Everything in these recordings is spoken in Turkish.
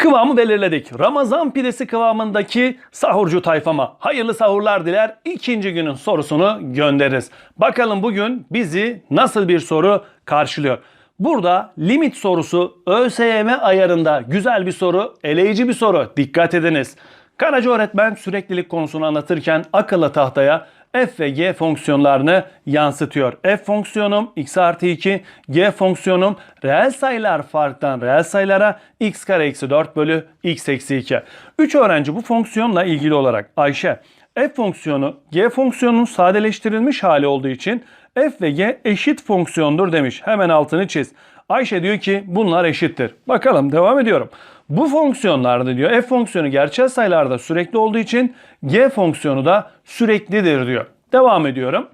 Kıvamı belirledik. Ramazan pidesi kıvamındaki sahurcu tayfama hayırlı sahurlar diler. İkinci günün sorusunu göndeririz. Bakalım bugün bizi nasıl bir soru karşılıyor. Burada limit sorusu ÖSYM ayarında güzel bir soru, eleyici bir soru. Dikkat ediniz. Karaca öğretmen süreklilik konusunu anlatırken akıllı tahtaya f ve g fonksiyonlarını yansıtıyor. f fonksiyonum x artı 2, g fonksiyonum reel sayılar farktan reel sayılara x kare eksi 4 bölü x eksi 2. 3 öğrenci bu fonksiyonla ilgili olarak Ayşe f fonksiyonu g fonksiyonunun sadeleştirilmiş hali olduğu için f ve g eşit fonksiyondur demiş. Hemen altını çiz. Ayşe diyor ki bunlar eşittir. Bakalım devam ediyorum. Bu fonksiyonlarda diyor f fonksiyonu gerçel sayılarda sürekli olduğu için g fonksiyonu da süreklidir diyor. Devam ediyorum.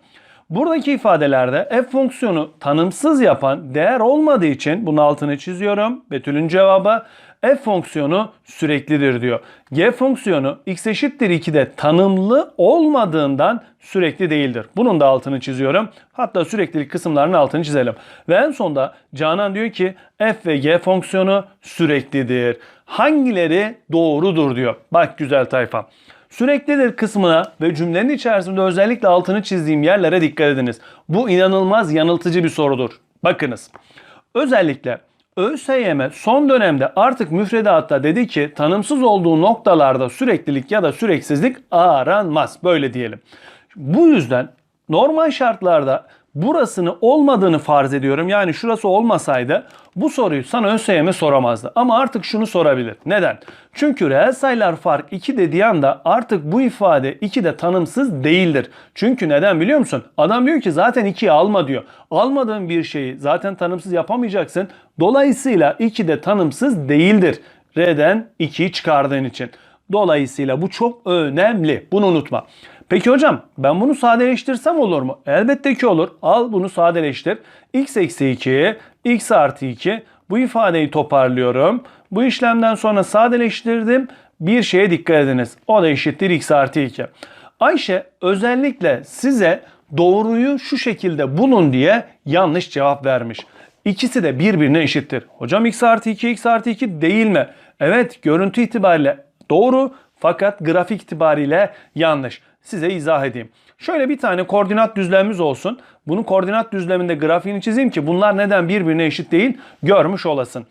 Buradaki ifadelerde f fonksiyonu tanımsız yapan değer olmadığı için bunun altını çiziyorum. Betül'ün cevabı f fonksiyonu süreklidir diyor. g fonksiyonu x eşittir 2'de tanımlı olmadığından sürekli değildir. Bunun da altını çiziyorum. Hatta süreklilik kısımlarının altını çizelim. Ve en sonda Canan diyor ki f ve g fonksiyonu süreklidir. Hangileri doğrudur diyor. Bak güzel tayfa. Süreklidir kısmına ve cümlenin içerisinde özellikle altını çizdiğim yerlere dikkat ediniz. Bu inanılmaz yanıltıcı bir sorudur. Bakınız. Özellikle ÖSYM son dönemde artık müfredatta dedi ki tanımsız olduğu noktalarda süreklilik ya da süreksizlik aranmaz. Böyle diyelim. Bu yüzden normal şartlarda burasını olmadığını farz ediyorum. Yani şurası olmasaydı bu soruyu sana ÖSYM soramazdı. Ama artık şunu sorabilir. Neden? Çünkü reel sayılar fark 2 dediği anda artık bu ifade 2 de tanımsız değildir. Çünkü neden biliyor musun? Adam diyor ki zaten 2'yi alma diyor. Almadığın bir şeyi zaten tanımsız yapamayacaksın. Dolayısıyla 2 de tanımsız değildir. R'den 2'yi çıkardığın için. Dolayısıyla bu çok önemli. Bunu unutma. Peki hocam ben bunu sadeleştirsem olur mu? Elbette ki olur. Al bunu sadeleştir. x eksi 2, x artı 2. Bu ifadeyi toparlıyorum. Bu işlemden sonra sadeleştirdim. Bir şeye dikkat ediniz. O da eşittir x artı 2. Ayşe özellikle size doğruyu şu şekilde bulun diye yanlış cevap vermiş. İkisi de birbirine eşittir. Hocam x artı 2 x artı 2 değil mi? Evet görüntü itibariyle doğru fakat grafik itibariyle yanlış. Size izah edeyim. Şöyle bir tane koordinat düzlemimiz olsun. Bunun koordinat düzleminde grafiğini çizeyim ki bunlar neden birbirine eşit değil görmüş olasın.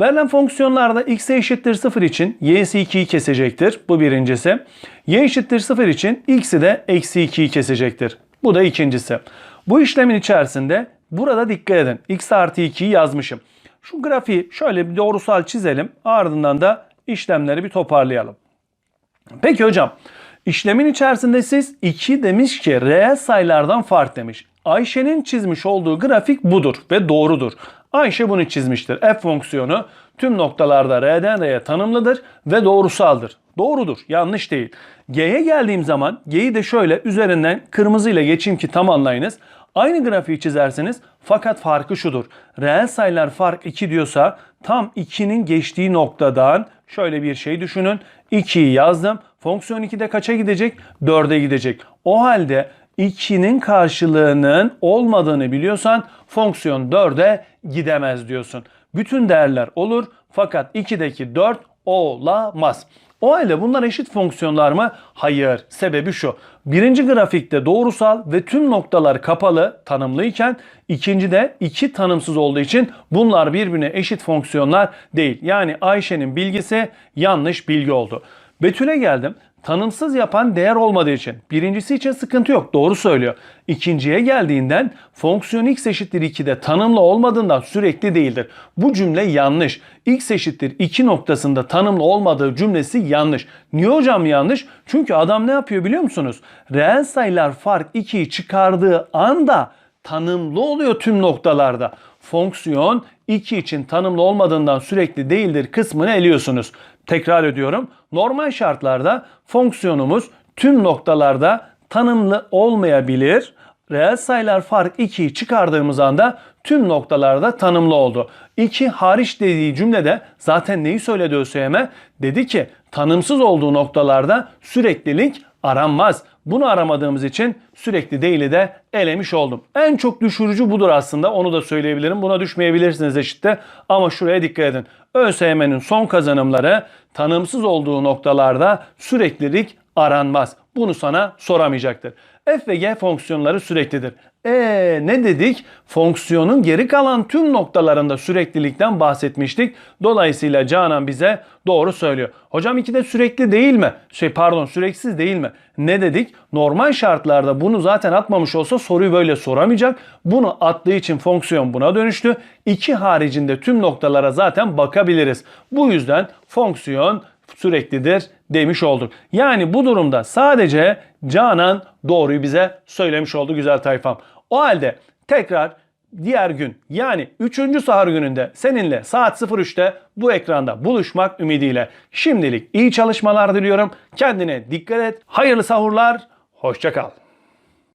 Verilen fonksiyonlarda x'e eşittir 0 için y'si 2'yi kesecektir. Bu birincisi. y eşittir 0 için x'i de eksi 2'yi kesecektir. Bu da ikincisi. Bu işlemin içerisinde burada dikkat edin. x artı 2'yi yazmışım. Şu grafiği şöyle bir doğrusal çizelim. Ardından da işlemleri bir toparlayalım. Peki hocam işlemin içerisinde siz 2 demiş ki reel sayılardan fark demiş. Ayşe'nin çizmiş olduğu grafik budur ve doğrudur. Ayşe bunu çizmiştir. F fonksiyonu tüm noktalarda R'den R'ye tanımlıdır ve doğrusaldır. Doğrudur, yanlış değil. G'ye geldiğim zaman G'yi de şöyle üzerinden kırmızıyla geçeyim ki tam anlayınız. Aynı grafiği çizerseniz fakat farkı şudur. Reel sayılar fark 2 diyorsa tam 2'nin geçtiği noktadan şöyle bir şey düşünün. 2'yi yazdım. Fonksiyon 2'de kaça gidecek? 4'e gidecek. O halde 2'nin karşılığının olmadığını biliyorsan fonksiyon 4'e gidemez diyorsun. Bütün değerler olur fakat 2'deki 4 olamaz. O halde bunlar eşit fonksiyonlar mı? Hayır. Sebebi şu. Birinci grafikte doğrusal ve tüm noktalar kapalı tanımlıyken ikincide iki tanımsız olduğu için bunlar birbirine eşit fonksiyonlar değil. Yani Ayşe'nin bilgisi yanlış bilgi oldu. Betül'e geldim. Tanımsız yapan değer olmadığı için. Birincisi için sıkıntı yok. Doğru söylüyor. İkinciye geldiğinden fonksiyon x eşittir 2'de tanımlı olmadığından sürekli değildir. Bu cümle yanlış. x eşittir 2 noktasında tanımlı olmadığı cümlesi yanlış. Niye hocam yanlış? Çünkü adam ne yapıyor biliyor musunuz? Reel sayılar fark 2'yi çıkardığı anda tanımlı oluyor tüm noktalarda. Fonksiyon 2 için tanımlı olmadığından sürekli değildir kısmını eliyorsunuz. Tekrar ediyorum. Normal şartlarda fonksiyonumuz tüm noktalarda tanımlı olmayabilir. Reel sayılar fark 2'yi çıkardığımız anda tüm noktalarda tanımlı oldu. 2 hariç dediği cümlede zaten neyi söyledi ÖSYM? Dedi ki tanımsız olduğu noktalarda süreklilik aranmaz. Bunu aramadığımız için sürekli değili de elemiş oldum. En çok düşürücü budur aslında. Onu da söyleyebilirim. Buna düşmeyebilirsiniz eşitte. Ama şuraya dikkat edin. ÖSYM'nin son kazanımları tanımsız olduğu noktalarda süreklilik aranmaz. Bunu sana soramayacaktır. F ve G fonksiyonları süreklidir. E ne dedik? Fonksiyonun geri kalan tüm noktalarında süreklilikten bahsetmiştik. Dolayısıyla Canan bize doğru söylüyor. Hocam iki de sürekli değil mi? Şey pardon süreksiz değil mi? Ne dedik? Normal şartlarda bunu zaten atmamış olsa soruyu böyle soramayacak. Bunu attığı için fonksiyon buna dönüştü. İki haricinde tüm noktalara zaten bakabiliriz. Bu yüzden fonksiyon süreklidir demiş olduk. Yani bu durumda sadece Canan doğruyu bize söylemiş oldu güzel tayfam. O halde tekrar diğer gün yani 3. sahur gününde seninle saat 03'te bu ekranda buluşmak ümidiyle şimdilik iyi çalışmalar diliyorum. Kendine dikkat et. Hayırlı sahurlar. Hoşça kal.